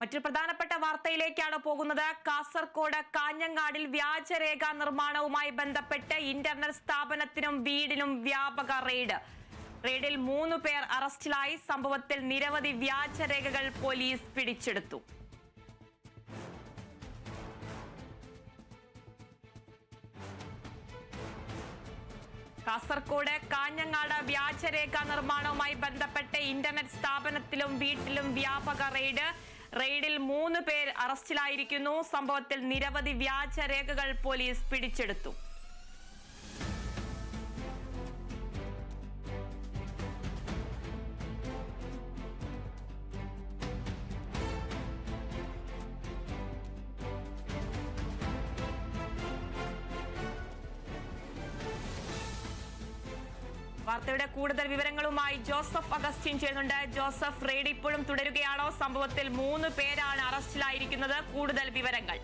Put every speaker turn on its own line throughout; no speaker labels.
മറ്റൊരു പ്രധാനപ്പെട്ട വാർത്തയിലേക്കാണ് പോകുന്നത്. കാസർകോട് കാഞ്ഞങ്ങാടിൽ വ്യാജരേഖ നിർമ്മാണവുമായി ബന്ധപ്പെട്ട് ഇന്റർനെറ്റ് സ്ഥാപനത്തിനും വീടിനും വ്യാപക റെയ്ഡ്. റെയ്ഡിൽ മൂന്ന് പേർ അറസ്റ്റിലായി. സംഭവത്തിൽ നിരവധി വ്യാജരേഖകൾ പോലീസ് പിടിച്ചെടുത്തു. കാസർകോട് കാഞ്ഞങ്ങാട് വ്യാജരേഖ നിർമ്മാണവുമായി ബന്ധപ്പെട്ട് ഇന്റർനെറ്റ് സ്ഥാപനത്തിലും വീട്ടിലും വ്യാപക റെയ്ഡ്. റെയ്ഡിൽ മൂന്ന് പേർ അറസ്റ്റിലായിരിക്കുന്നു. സംഭവത്തിൽ നിരവധി വ്യാജരേഖകൾ പോലീസ് പിടിച്ചെടുത്തു. വാർത്തയുടെ കൂടുതൽ വിവരങ്ങളുമായി ജോസഫ് അഗസ്റ്റിൻ ചെയ്യുന്നുണ്ട്. ജോസഫ് റെയ്ഡ് ഇപ്പോഴും തുടരുകയാണോ? സംഭവത്തിൽ മൂന്ന് പേരാണ് അറസ്റ്റിലായിരിക്കുന്നത്. കൂടുതൽ വിവരങ്ങൾ.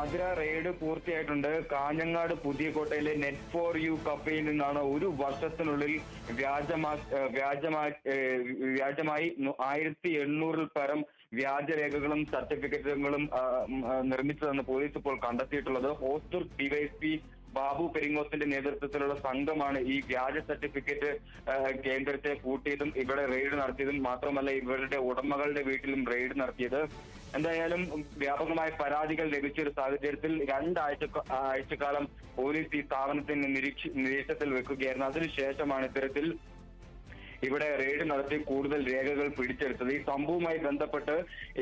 ആഗ്ര റെയ്ഡ് പൂർത്തിയായിട്ടുണ്ട്. കാഞ്ഞങ്ങാട് പുതിയകോട്ടയിലെ നെറ്റ് ഫോർ യു കഫയിൽ നിന്നാണ് ഒരു വർഷത്തിനുള്ളിൽ വ്യാജമാ വ്യാജമാ വ്യാജമായി ആയിരത്തി എണ്ണൂറിൽ പരം വ്യാജരേഖകളും സർട്ടിഫിക്കറ്റുകളും നിർമ്മിച്ചതെന്ന് പോലീസ് ഇപ്പോൾ കണ്ടെത്തിയിട്ടുള്ളത്. ഹോസ്റ്റർ ഡിവൈഎസ്പി ബാബു പെരിങ്ങോസിന്റെ നേതൃത്വത്തിലുള്ള സംഘമാണ് ഈ വ്യാജ സർട്ടിഫിക്കറ്റ് കേന്ദ്രത്തെ കൂട്ടിയതും ഇവിടെ റെയ്ഡ് നടത്തിയതും മാത്രമല്ല ഇവരുടെ ഉടമകളുടെ വീട്ടിലും റെയ്ഡ് നടത്തിയത്. എന്തായാലും വ്യാപകമായ പരാതികൾ ലഭിച്ച ഒരു സാഹചര്യത്തിൽ രണ്ടാഴ്ച ആഴ്ചക്കാലം പോലീസ് ഈ സ്ഥാപനത്തിന് നിരീക്ഷ നിരീക്ഷണത്തിൽ വെക്കുകയായിരുന്നു. അതിനുശേഷമാണ് ഇത്തരത്തിൽ ഇവിടെ റെയ്ഡ് നടത്തി കൂടുതൽ രേഖകൾ പിടിച്ചെടുത്തത്. ഈ സംഭവവുമായി ബന്ധപ്പെട്ട്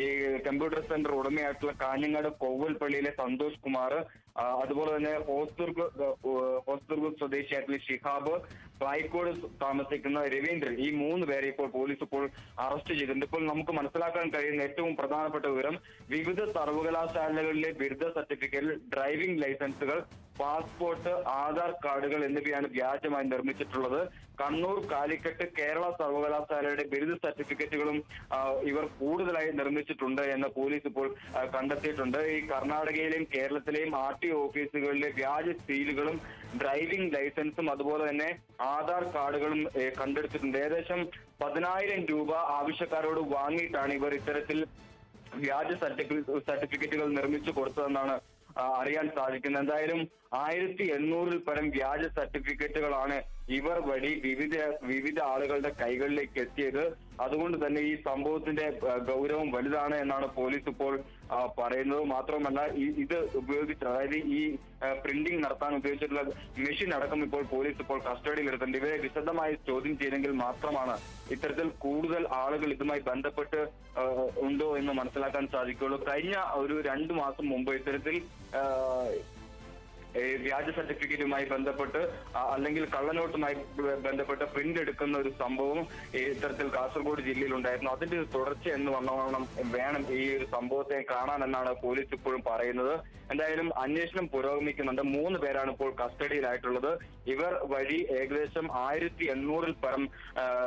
ഈ കമ്പ്യൂട്ടർ സെന്റർ ഉടമയായിട്ടുള്ള കാഞ്ഞങ്ങാട് കൊവ്വൽപ്പള്ളിയിലെ സന്തോഷ് കുമാർ അതുപോലെ തന്നെ ഹോസ്ദുർഗ് ഹോസ്ദുർഗ് സ്വദേശിയായിട്ടുള്ള ഷിഹാബ് പായിക്കോട് താമസിക്കുന്ന രവീന്ദ്രൻ ഈ മൂന്ന് പേരെ ഇപ്പോൾ പോലീസ് ഇപ്പോൾ അറസ്റ്റ് ചെയ്തിട്ടുണ്ട്. ഇപ്പോൾ നമുക്ക് മനസ്സിലാക്കാൻ കഴിയുന്ന ഏറ്റവും പ്രധാനപ്പെട്ട വിവരം വിവിധ സർവകലാശാലകളിലെ ബിരുദ സർട്ടിഫിക്കറ്റ് ഡ്രൈവിംഗ് ലൈസൻസുകൾ പാസ്പോർട്ട് ആധാർ കാർഡുകൾ എന്നിവയാണ് വ്യാജമായി നിർമ്മിച്ചിട്ടുള്ളത്. കണ്ണൂർ കാലിക്കറ്റ് കേരള സർവകലാശാലയുടെ ബിരുദ സർട്ടിഫിക്കറ്റുകളും ഇവർ കൂടുതലായി നിർമ്മിച്ചിട്ടുണ്ട് എന്ന് പോലീസ് ഇപ്പോൾ കണ്ടെത്തിയിട്ടുണ്ട്. ഈ കർണാടകയിലെയും കേരളത്തിലെയും ആർ ഓഫീസുകളിലെ വ്യാജ സീലുകളും ഡ്രൈവിംഗ് ലൈസൻസും അതുപോലെ തന്നെ ആധാർ കാർഡുകളും കണ്ടെടുത്തിട്ടുണ്ട്. ഏകദേശം പതിനായിരം രൂപ ആവശ്യക്കാരോട് വാങ്ങിയിട്ടാണ് ഇവർ ഇത്തരത്തിൽ വ്യാജ സർട്ടിഫിക്കറ്റ് സർട്ടിഫിക്കറ്റുകൾ നിർമ്മിച്ചു കൊടുത്തതെന്നാണ് അറിയാൻ സാധിക്കുന്നത്. എന്തായാലും ആയിരത്തി എണ്ണൂറിൽ പരം വ്യാജ സർട്ടിഫിക്കറ്റുകളാണ് ഇവർ വഴി വിവിധ വിവിധ ആളുകളുടെ കൈകളിലേക്ക് എത്തിയത് അതുകൊണ്ട് തന്നെ ഈ സംഭവത്തിന്റെ ഗൗരവം വലുതാണ് എന്നാണ് പോലീസ് ഇപ്പോൾ പറയുന്നത്. മാത്രമല്ല ഈ ഇത് ഉപയോഗിച്ച് അതായത് ഈ പ്രിന്റിംഗ് നടത്താൻ ഉപയോഗിച്ചിട്ടുള്ള മെഷീൻ അടക്കം ഇപ്പോൾ പോലീസ് ഇപ്പോൾ കസ്റ്റഡിയിൽ എടുത്തിട്ടുണ്ട്. ഇവരെ വിശദമായി ചോദ്യം ചെയ്തെങ്കിൽ മാത്രമാണ് ഇത്തരത്തിൽ കൂടുതൽ ആളുകൾ ഇതുമായി ബന്ധപ്പെട്ട് ഉണ്ടോ എന്ന് മനസ്സിലാക്കാൻ സാധിക്കുകയുള്ളൂ. കഴിഞ്ഞ ഒരു രണ്ടു മാസം മുമ്പ് ഇത്തരത്തിൽ വ്യാജ സർട്ടിഫിക്കറ്റുമായി ബന്ധപ്പെട്ട് അല്ലെങ്കിൽ കള്ളനോട്ടുമായി ബന്ധപ്പെട്ട് പ്രിന്റ് എടുക്കുന്ന ഒരു സംഭവം ഇത്തരത്തിൽ കാസർഗോഡ് ജില്ലയിൽ ഉണ്ടായിരുന്നു. അതിന്റെ ഒരു തുടർച്ച എന്ന് വന്നോണം വേണം ഈ ഒരു സംഭവത്തെ കാണാൻ എന്നാണ് പോലീസ് ഇപ്പോഴും പറയുന്നത്. എന്തായാലും അന്വേഷണം പുരോഗമിക്കുന്നുണ്ട്. മൂന്ന് പേരാണ് ഇപ്പോൾ കസ്റ്റഡിയിലായിട്ടുള്ളത്. ഇവർ വഴി ഏകദേശം ആയിരത്തി എണ്ണൂറിൽ പരം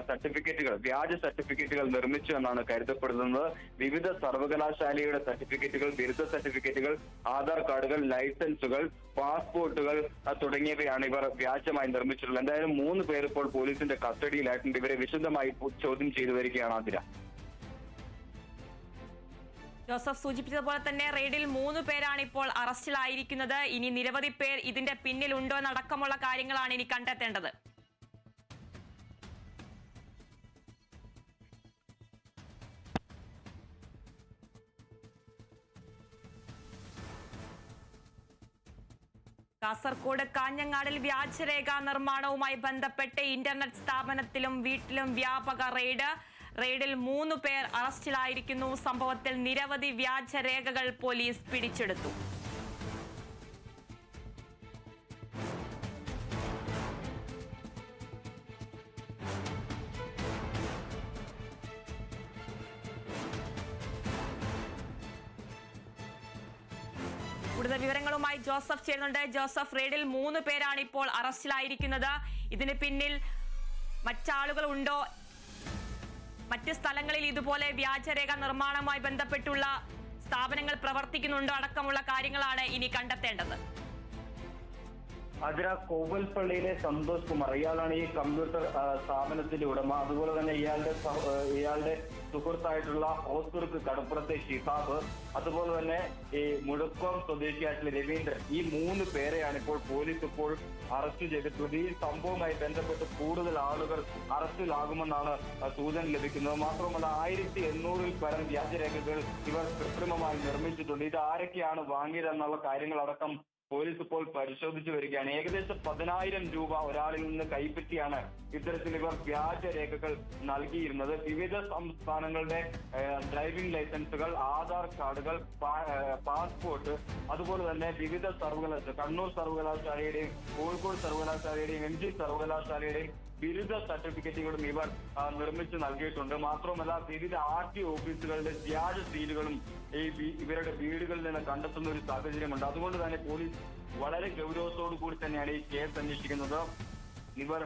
സർട്ടിഫിക്കറ്റുകൾ വ്യാജ സർട്ടിഫിക്കറ്റുകൾ നിർമ്മിച്ചു എന്നാണ് കരുതപ്പെടുന്നത്. വിവിധ സർവകലാശാലയുടെ സർട്ടിഫിക്കറ്റുകൾ ബിരുദ സർട്ടിഫിക്കറ്റുകൾ ആധാർ കാർഡുകൾ ലൈസൻസുകൾ പാസ്പോർട്ടുകൾ തുടങ്ങിയവയാണ് ഇവർ വ്യാജമായി നിർമ്മിച്ചിട്ടുള്ളത്. എന്തായാലും മൂന്ന് പേർ ഇപ്പോൾ പോലീസിന്റെ കസ്റ്റഡിയിലായിട്ടുണ്ട്. ഇവരെ വിശദമായി ചോദ്യം ചെയ്തു വരികയാണ് ആതിര.
ജോസഫ് സൂചിപ്പിച്ചതുപോലെ തന്നെ റെയ്ഡിൽ മൂന്ന് പേരാണ് ഇപ്പോൾ അറസ്റ്റിലായിരിക്കുന്നത്. ഇനി നിരവധി പേർ ഇതിന്റെ പിന്നിലുണ്ടോ എന്നടക്കമുള്ള കാര്യങ്ങളാണ് ഇനി കണ്ടെത്തേണ്ടത്. കാസർകോട് കാഞ്ഞങ്ങാടിൽ വ്യാജരേഖ നിർമ്മാണവുമായി ബന്ധപ്പെട്ട് ഇന്റർനെറ്റ് സ്ഥാപനത്തിലും വീട്ടിലും വ്യാപക റെയ്ഡ്. റെയ്ഡിൽ മൂന്ന് പേർ അറസ്റ്റിലായിരിക്കുന്നു. സംഭവത്തിൽ നിരവധി വ്യാജരേഖകൾ പോലീസ് പിടിച്ചെടുത്തു. കൂടുതൽ വിവരങ്ങളുമായി ജോസഫ് ചേരുന്നുണ്ട്. ജോസഫ് റെയ്ഡിൽ മൂന്ന് പേരാണ് ഇപ്പോൾ അറസ്റ്റിലായിരിക്കുന്നത്. ഇതിന് പിന്നിൽ മറ്റാളുകൾ ഉണ്ടോ? മറ്റ് സ്ഥലങ്ങളിൽ ഇതുപോലെ വ്യാജരേഖ നിർമ്മാണവുമായി ബന്ധപ്പെട്ടുള്ള സ്ഥാപനങ്ങൾ പ്രവർത്തിക്കുന്നുണ്ടോ? അടക്കമുള്ള കാര്യങ്ങളാണ് ഇനി കണ്ടെത്തേണ്ടത്.
അതിര കോവൽപ്പള്ളിയിലെ സന്തോഷ് കുമാർ. ഇയാളാണ് ഈ കമ്പ്യൂട്ടർ സ്ഥാപനത്തിന്റെ ഉടമ. അതുപോലെ തന്നെ ഇയാളുടെ ഇയാളുടെ സുഹൃത്തായിട്ടുള്ള ഓസ്തുർക്ക് കടപ്പുറത്തെ ഷിഹാബ്. അതുപോലെ തന്നെ ഈ മുഴക്കം സ്വദേശിയായിട്ടുള്ള രവീന്ദ്രൻ. ഈ മൂന്ന് പേരെയാണ് ഇപ്പോൾ പോലീസ് ഇപ്പോൾ അറസ്റ്റ് ചെയ്തിട്ടുള്ളത്. ഈ സംഭവവുമായി ബന്ധപ്പെട്ട് കൂടുതൽ ആളുകൾ അറസ്റ്റിലാകുമെന്നാണ് സൂചന ലഭിക്കുന്നത്. മാത്രമല്ല ആയിരത്തി എണ്ണൂറിൽ പരം വ്യാജരേഖകൾ ഇവർ കൃത്രിമമായി നിർമ്മിച്ചിട്ടുണ്ട്. ഇത് ആരൊക്കെയാണ് വാങ്ങിയതെന്നുള്ള കാര്യങ്ങളടക്കം പോലീസ് ഇപ്പോൾ പരിശോധിച്ചു വരികയാണ്. ഏകദേശം പതിനായിരം രൂപ ഒരാളിൽ നിന്ന് കൈപ്പറ്റിയാണ് ഇത്തരത്തിൽ ഇവർ വ്യാജ രേഖകൾ നൽകിയിരുന്നത്. വിവിധ സംസ്ഥാനങ്ങളുടെ ഡ്രൈവിംഗ് ലൈസൻസുകൾ ആധാർ കാർഡുകൾ പാസ്പോർട്ട് അതുപോലെ തന്നെ വിവിധ സർവകലാശാല കണ്ണൂർ സർവകലാശാലയുടെയും കോഴിക്കോട് സർവകലാശാലയുടെയും എം ജി സർവകലാശാലയുടെയും ബിരുദ സർട്ടിഫിക്കറ്റുകളും ഇവർ നിർമ്മിച്ചു നൽകിയിട്ടുണ്ട്. മാത്രമല്ല വിവിധ ആർ ടി ഓഫീസുകളുടെ വ്യാജ സീലുകളും ഈ ഇവരുടെ വീടുകളിൽ നിന്ന് കണ്ടെത്തുന്ന ഒരു സാഹചര്യമുണ്ട്. അതുകൊണ്ട് തന്നെ പോലീസ് വളരെ ഗൗരവത്തോടു കൂടി തന്നെയാണ് ഈ കേസ് അന്വേഷിക്കുന്നത്. ഇവർ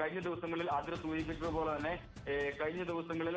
കഴിഞ്ഞ ദിവസങ്ങളിൽ ആദ്യം സൂചിപ്പിച്ചതുപോലെ തന്നെ കഴിഞ്ഞ ദിവസങ്ങളിൽ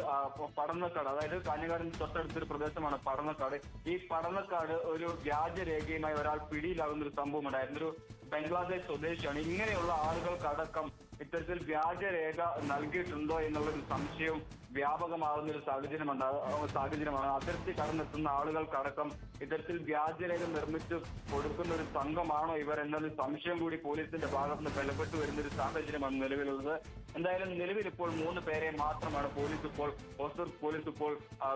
പടന്നക്കാട് അതായത് കാഞ്ഞങ്ങാടിന് തൊട്ടടുത്തൊരു പ്രദേശമാണ് പടന്നക്കാട് ഈ പടന്നക്കാട് ഒരു വ്യാജരേഖയുമായി ഒരാൾ പിടിയിലാകുന്ന ഒരു സംഭവം ഉണ്ടായിരുന്നു ഒരു ബംഗ്ലാദേശ് സ്വദേശിയാണ്. ഇങ്ങനെയുള്ള ആളുകൾക്കടക്കം ഇത്തരത്തിൽ വ്യാജരേഖ നൽകിയിട്ടുണ്ടോ എന്നുള്ളൊരു സംശയം വ്യാപകമാകുന്ന ഒരു സാഹചര്യമുണ്ട് സാഹചര്യമാണ്. അതിർത്തി കടന്നെത്തുന്ന ആളുകൾക്കടക്കം ഇത്തരത്തിൽ വ്യാജരേഖ നിർമ്മിച്ച് കൊടുക്കുന്ന ഒരു സംഘമാണോ ഇവർ എന്നൊരു സംശയം കൂടി പോലീസിന്റെ ഭാഗത്ത് നിന്ന് ബലപ്പെട്ടു വരുന്ന ഒരു സാഹചര്യമാണ് നിലവിലുള്ളത്. എന്തായാലും നിലവിൽ ഇപ്പോൾ മൂന്ന് പേരെ മാത്രമാണ് പോലീസ് ഇപ്പോൾ ഹോസ്റ്റർ പോലീസ് ഇപ്പോൾ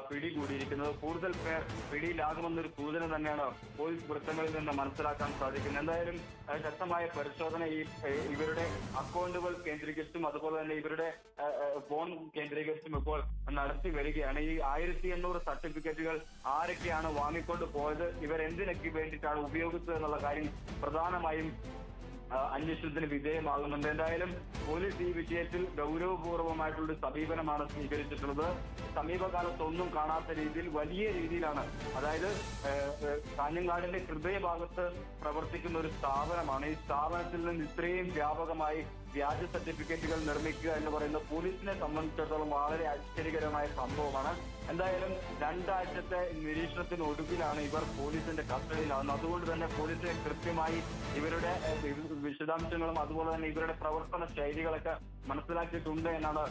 പിടികൂടിയിരിക്കുന്നത്. കൂടുതൽ പേർ പിടിയിലാകുമെന്നൊരു സൂചന തന്നെയാണ് പോലീസ് വൃത്തങ്ങളിൽ നിന്ന് മനസ്സിലാക്കാൻ സാധിക്കുന്നത്. എന്തായാലും ശക്തമായ പരിശോധന ഈ ഇവരുടെ അക്കൗണ്ടുകൾ കേന്ദ്രീകരിച്ചും അതുപോലെ തന്നെ ഇവരുടെ ഫോൺ കേന്ദ്രീകരിച്ചും ഇപ്പോൾ നടത്തി വരികയാണ്. ഈ ആയിരത്തി എണ്ണൂറ് സർട്ടിഫിക്കറ്റുകൾ ആരൊക്കെയാണ് വാങ്ങിക്കൊണ്ട് പോയത്? ഇവരെന്തിനൊക്കെ വേണ്ടിയിട്ടാണ് ഉപയോഗിച്ചത് എന്നുള്ള കാര്യം പ്രധാനമായും അന്വേഷണത്തിന് വിധേയമാകുന്നുണ്ട്. എന്തായാലും പോലീസ് ഈ വിഷയത്തിൽ ഗൗരവപൂർവമായിട്ടുള്ള ഒരു സമീപനമാണ് സ്വീകരിച്ചിട്ടുള്ളത്. സമീപകാലത്തൊന്നും കാണാത്ത രീതിയിൽ വലിയ രീതിയിലാണ് അതായത് കാഞ്ഞങ്ങാടിന്റെ ഹൃദയഭാഗത്ത് പ്രവർത്തിക്കുന്ന ഒരു സ്ഥാപനമാണ്. ഈ സ്ഥാപനത്തിൽ നിന്ന് ഇത്രയും വ്യാപകമായി വ്യാജ സർട്ടിഫിക്കറ്റുകൾ നിർമ്മിക്കുക എന്ന് പറയുന്ന പോലീസിനെ സംബന്ധിച്ചിടത്തോളം വളരെ ആശ്ചര്യകരമായ സംഭവമാണ്. എന്തായാലും രണ്ടാഴ്ചത്തെ നിരീക്ഷണത്തിനൊടുവിലാണ് ഇവർ പോലീസിന്റെ കസ്റ്റഡിയിലാവുന്നത്. അതുകൊണ്ട് തന്നെ പോലീസിനെ കൃത്യമായി ഇവരുടെ വിശദാംശങ്ങളും അതുപോലെ തന്നെ ഇവരുടെ പ്രവർത്തന ശൈലികളൊക്കെ മനസ്സിലാക്കിയിട്ടുണ്ട് എന്നാണ്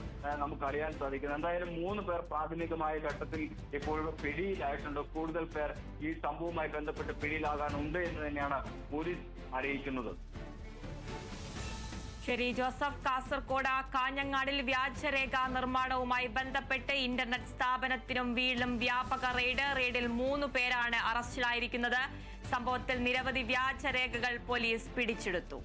നമുക്ക് അറിയാൻ സാധിക്കുന്നത്. എന്തായാലും മൂന്ന് പേർ പ്രാഥമികമായ ഘട്ടത്തിൽ ഇപ്പോൾ പിടിയിലായിട്ടുണ്ട്. കൂടുതൽ പേർ ഈ സംഭവവുമായി ബന്ധപ്പെട്ട് പിടിയിലാകാനുണ്ട് എന്ന് തന്നെയാണ് പോലീസ് അറിയിക്കുന്നത്.
ശരി ജോസഫ് കാസർകോട് കാഞ്ഞങ്ങാടിൽ വ്യാജരേഖ നിർമ്മാണവുമായി ബന്ധപ്പെട്ട് ഇന്റർനെറ്റ് സ്ഥാപനത്തിനും വീടിലും വ്യാപക റെയ്ഡ്. റെയ്ഡിൽ മൂന്ന് പേരാണ് അറസ്റ്റിലായിരിക്കുന്നത്. സംഭവത്തിൽ നിരവധി വ്യാജരേഖകൾ പോലീസ് പിടിച്ചെടുത്തു.